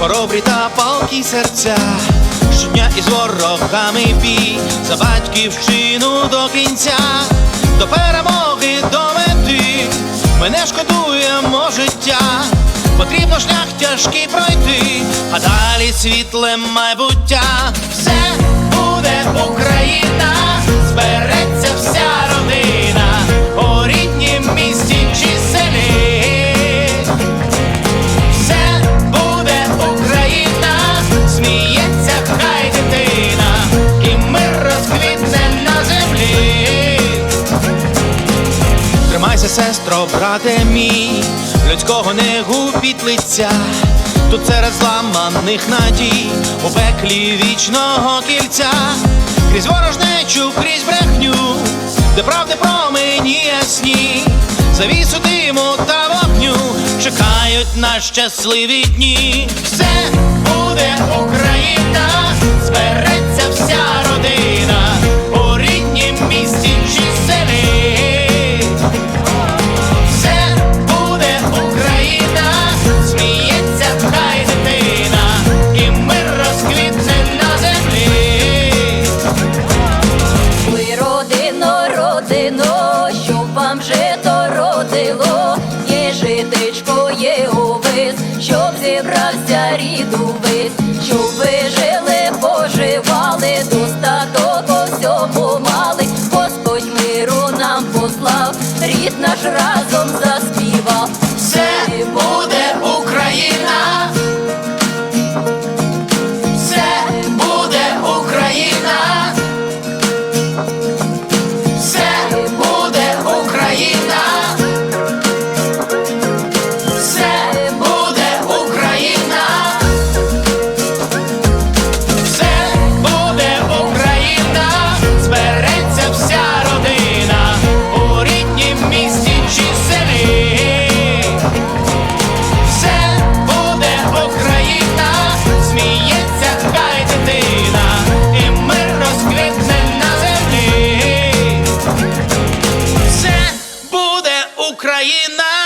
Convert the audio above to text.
хоробрі та палкі серця, щодня із ворогами бій, за батьківщину до кінця, до перемоги до мети, ми не шкодуємо життя, потрібно шлях тяжкий пройти, а далі світле майбуття, все буде Україна, Тримайся, сестро, брате мій, людського не губіть лиця. Тут серед зламаних надій, у пеклі вічного кільця, крізь ворожнечу, крізь брехню, де правди промені ясні, завісу диму та вогню чекають на щасливі дні. Все спис, щоб зібрався рід увесь, щоб вижили, поживали, достаток у всьому мали, Господь миру нам послав, рід наш разом за. Україна!